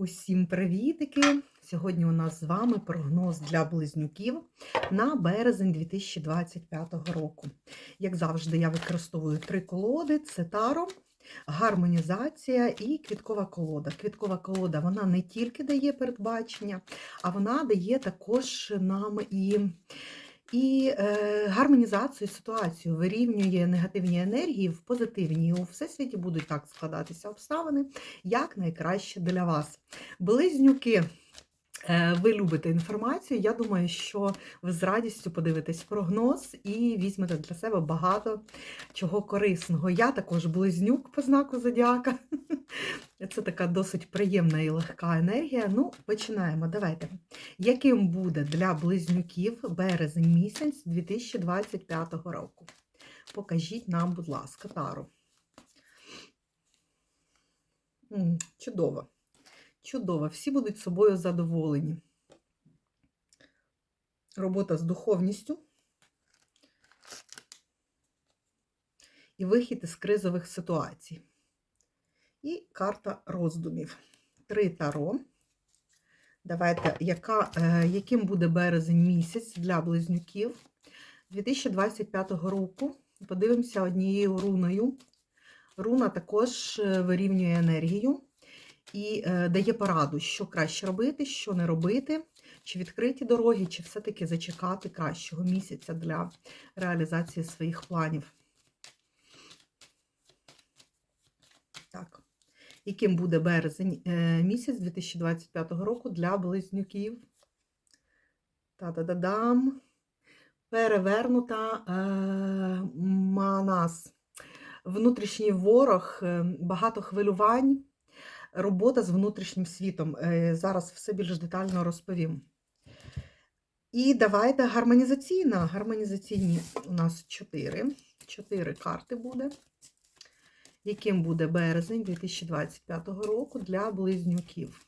Усім привітики! Сьогодні у нас з вами прогноз для близнюків на березень 2025 року. Як завжди, я використовую три колоди: це таро, гармонізація і квіткова колода. Квіткова колода вона не тільки дає передбачення, а вона дає також нам і і е, гармонізацію ситуацію вирівнює негативні енергії в позитивні. У всесвіті будуть так складатися обставини, як найкраще для вас. Близнюки. Е, Ви любите інформацію. Я думаю, що ви з радістю подивитесь прогноз і візьмете для себе багато чого корисного. Я також близнюк по знаку Зодіака. Це така досить приємна і легка енергія. Ну, починаємо. Давайте. Яким буде для близнюків березень місяць 2025 року? Покажіть нам, будь ласка, Тару. Чудово. Чудово. Всі будуть собою задоволені. Робота з духовністю. І вихід із кризових ситуацій. І карта роздумів. Три таро. Давайте, яка, е, яким буде березень місяць для близнюків 2025 року. Подивимося однією руною. Руна також е, вирівнює енергію і е, дає пораду, що краще робити, що не робити, чи відкриті дороги, чи все-таки зачекати кращого місяця для реалізації своїх планів. Так яким буде березень е, місяць 2025 року для близнюків. Та-да-да-дам. Перевернута е, манас. Внутрішній ворог, е, багато хвилювань, робота з внутрішнім світом. Е, зараз все більш детально розповім. І давайте гармонізаційна. Гармонізаційні у нас чотири. Чотири карти буде яким буде березень 2025 року для близнюків.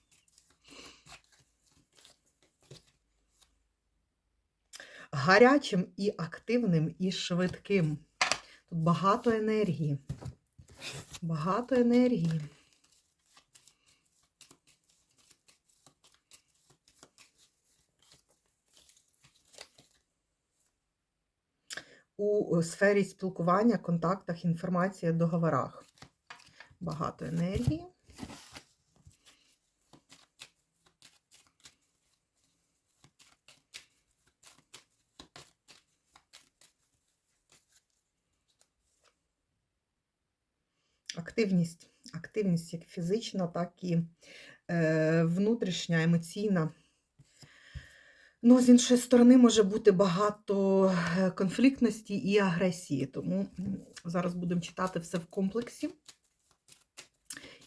Гарячим і активним, і швидким. Тут багато енергії. Багато енергії. У сфері спілкування, контактах, інформації, договорах багато енергії. Активність, активність як фізична, так і е, внутрішня, емоційна. Ну, з іншої сторони, може бути багато е, конфліктності і агресії, тому зараз будемо читати все в комплексі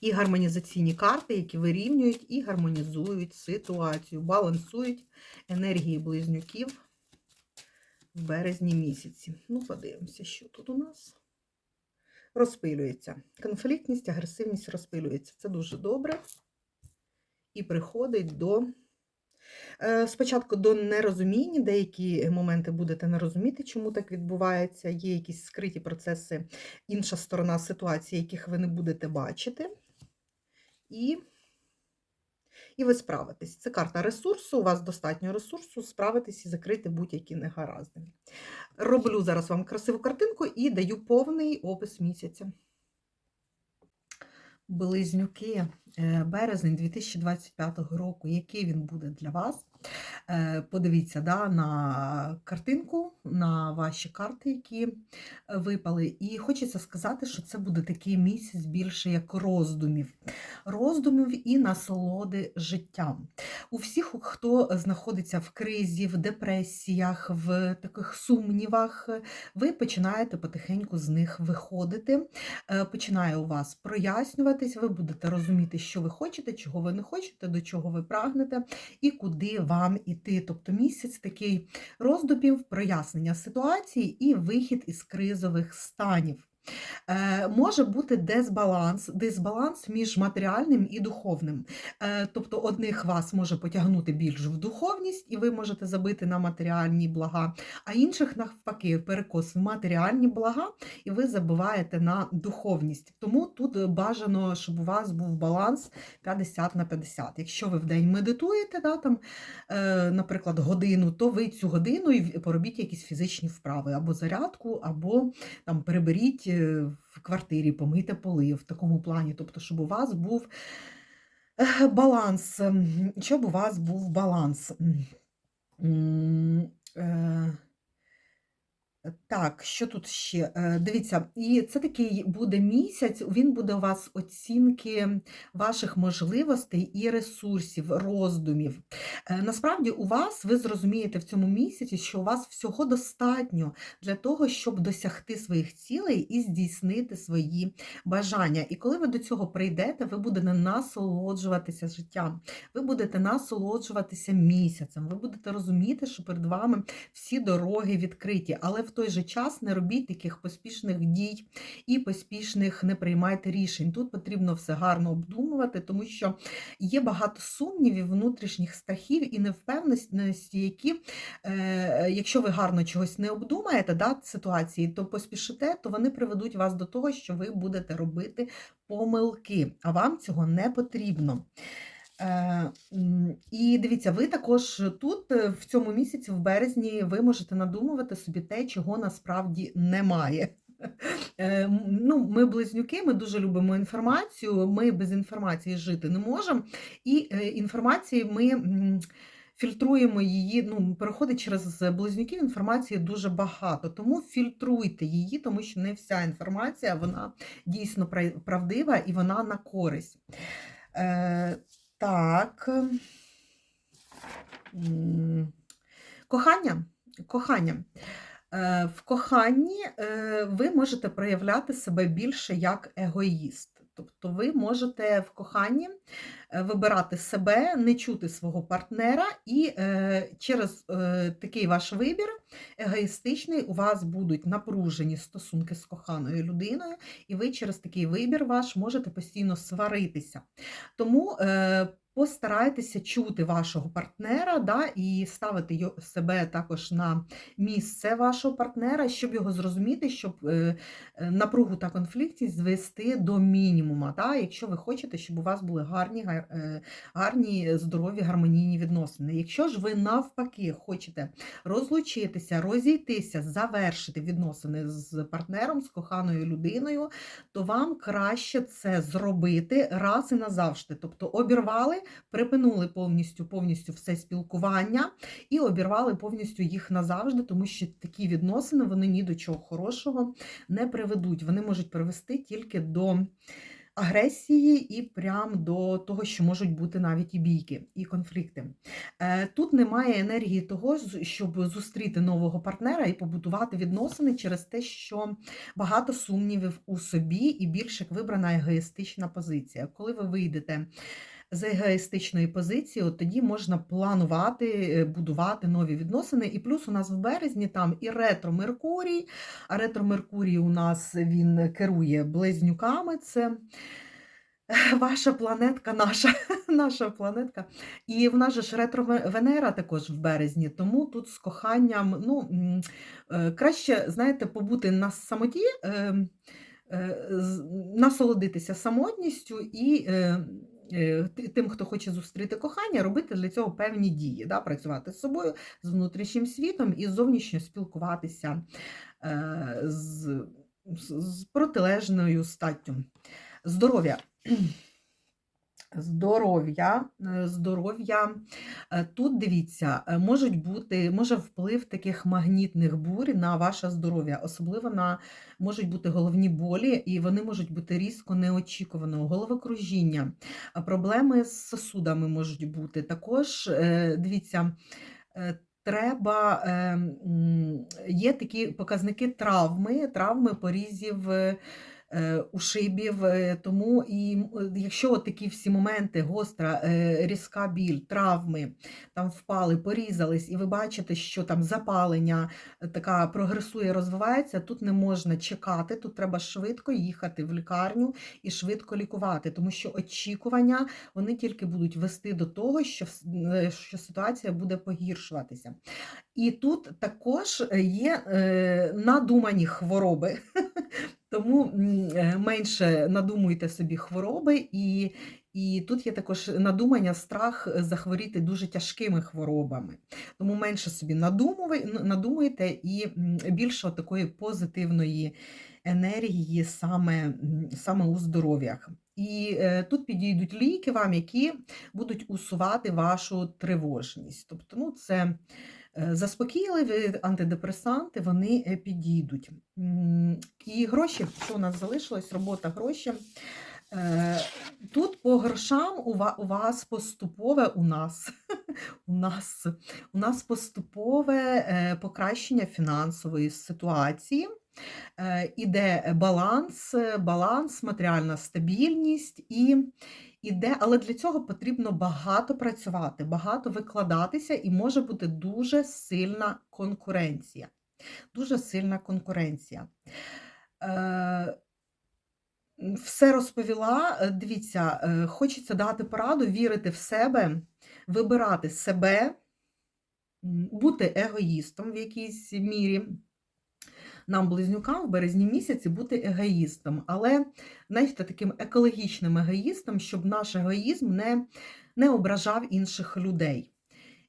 і гармонізаційні карти, які вирівнюють і гармонізують ситуацію, балансують енергії близнюків в березні місяці. Ну, подивимося, що тут у нас. Розпилюється. Конфліктність, агресивність розпилюється. Це дуже добре. І приходить до. Е, спочатку до нерозуміння, деякі моменти будете не розуміти, чому так відбувається. Є якісь скриті процеси, інша сторона ситуації, яких ви не будете бачити і і ви справитесь. Це карта ресурсу, у вас достатньо ресурсу справитись і закрити будь-які негаразди. Роблю зараз вам красиву картинку і даю повний опис місяця. Близнюки, е, березень 2025 року, який він буде для вас. Е, подивіться да, на картинку, на ваші карти, які випали. І хочеться сказати, що це буде такий місяць більше як роздумів, роздумів і насолоди життям. У всіх, хто знаходиться в кризі, в депресіях, в таких сумнівах, ви починаєте потихеньку з них виходити. Е, починає у вас прояснюватись, ви будете розуміти, що ви хочете, чого ви не хочете, до чого ви прагнете і куди вам іти. Тобто місяць такий роздумів, прояснення ситуації і вихід із кризових станів. Е, може бути дисбаланс, дисбаланс між матеріальним і духовним. Е, тобто одних вас може потягнути більш в духовність, і ви можете забити на матеріальні блага, а інших навпаки перекос в матеріальні блага, і ви забуваєте на духовність. Тому тут бажано, щоб у вас був баланс 50 на 50. Якщо ви в день медитуєте, да, там, е, наприклад, годину, то ви цю годину і поробіть якісь фізичні вправи, або зарядку, або там переберіть в квартирі, помийте поли в такому плані. Тобто, щоб у вас був е, баланс, щоб у вас був баланс. Так, що тут ще? Е, Дивіться, і це такий буде місяць, він буде у вас оцінки ваших можливостей і ресурсів, роздумів. Е, Насправді, у вас ви зрозумієте в цьому місяці, що у вас всього достатньо для того, щоб досягти своїх цілей і здійснити свої бажання. І коли ви до цього прийдете, ви будете насолоджуватися життям, ви будете насолоджуватися місяцем, ви будете розуміти, що перед вами всі дороги відкриті, але в той же час не робіть таких поспішних дій і поспішних не приймайте рішень. Тут потрібно все гарно обдумувати, тому що є багато сумнівів, внутрішніх страхів і невпевненості, які, е, якщо ви гарно чогось не обдумаєте, да, ситуації, то поспішите, то вони приведуть вас до того, що ви будете робити помилки, а вам цього не потрібно. Е, І дивіться, ви також тут е, в цьому місяці, в березні, ви можете надумувати собі те, чого насправді немає. Е, Ну, ми близнюки, ми дуже любимо інформацію. Ми без інформації жити не можемо. І інформації ми фільтруємо її. Ну, переходить через близнюків інформації дуже багато. Тому фільтруйте її, тому що не вся інформація вона дійсно правдива і вона на користь. Так. Кохання. Кохання. Е, В коханні е, ви можете проявляти себе більше як егоїст. Тобто ви можете в коханні вибирати себе, не чути свого партнера, і е, через е, такий ваш вибір егоїстичний у вас будуть напружені стосунки з коханою людиною, і ви через такий вибір ваш можете постійно сваритися. Тому е, постарайтеся чути вашого партнера да, і ставити себе також на місце вашого партнера, щоб його зрозуміти, щоб е, е, напругу та конфліктність звести до мінімума. Да, якщо ви хочете, щоб у вас були гарні, е, гарні здорові, гармонійні відносини. Якщо ж ви навпаки хочете розлучитися, розійтися, завершити відносини з партнером, з коханою людиною, то вам краще це зробити раз і назавжди. Тобто обірвали, припинули повністю повністю все спілкування і обірвали повністю їх назавжди, тому що такі відносини вони ні до чого хорошого не приведуть. Вони можуть привести тільки до агресії і прям до того, що можуть бути навіть і бійки, і конфлікти. Е, Тут немає енергії того, щоб зустріти нового партнера і побудувати відносини через те, що багато сумнівів у собі і більш як вибрана егоїстична позиція. Коли ви вийдете з егоїстичної позиції, от тоді можна планувати, е, будувати нові відносини. І плюс у нас в березні там і ретро Меркурій, а ретро Меркурій у нас він керує близнюками. Це ваша планетка, наша, наша планетка. І в нас же ж ретро Венера також в березні, тому тут з коханням, ну, е, краще, знаєте, побути на самоті. е, е, з- насолодитися самотністю і е, е, тим, хто хоче зустріти кохання, робити для цього певні дії, да? працювати з собою, з внутрішнім світом і зовнішньо спілкуватися е, з, з протилежною статтю. Здоров'я. Здоров'я, е, здоров'я. Е, Тут дивіться, е, можуть бути, може вплив таких магнітних бурь на ваше здоров'я, особливо на можуть бути головні болі, і вони можуть бути різко неочікуваного, головокружіння, проблеми з сосудами можуть бути. Також дивіться, треба, є такі показники травми, травми порізів. Е, ушибів. Тому і е, якщо от такі всі моменти, гостра, е, різка біль, травми, там впали, порізались, і ви бачите, що там запалення така прогресує, розвивається, тут не можна чекати, тут треба швидко їхати в лікарню і швидко лікувати, тому що очікування вони тільки будуть вести до того, що, що ситуація буде погіршуватися. І тут також є надумані хвороби. Тому е, менше надумуйте собі хвороби, і, і тут є також надумання, страх е, захворіти дуже тяжкими хворобами. Тому менше собі надумуйте і більше такої позитивної енергії саме, саме у здоров'ях. І е, тут підійдуть ліки вам, які будуть усувати вашу тривожність. Тобто, ну, це заспокійливі антидепресанти, вони е, підійдуть. І гроші, що у нас залишилось, робота гроші. Е, Тут по грошам у вас поступове у нас, у нас, у нас поступове е, покращення фінансової ситуації. Іде баланс, е, баланс, матеріальна стабільність і іде, але для цього потрібно багато працювати, багато викладатися, і може бути дуже сильна конкуренція. Дуже сильна конкуренція. Е, Все розповіла. Е, Дивіться, е, хочеться дати пораду, вірити в себе, вибирати себе, бути егоїстом в якійсь мірі. Нам, близнюкам, в березні місяці бути егоїстом, але знаєте, таким екологічним егоїстом, щоб наш егоїзм не, не ображав інших людей.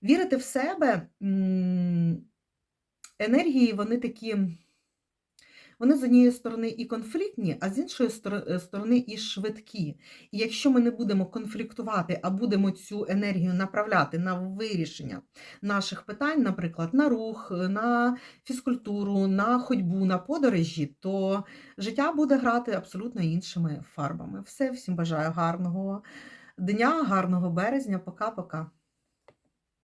Вірити в себе, енергії, вони такі. Вони з однієї сторони і конфліктні, а з іншої е, сторони і швидкі. І якщо ми не будемо конфліктувати, а будемо цю енергію направляти на вирішення наших питань, наприклад, на рух, на фізкультуру, на ходьбу, на подорожі, то життя буде грати абсолютно іншими фарбами. Все, всім бажаю гарного дня, гарного березня. Пока-пока.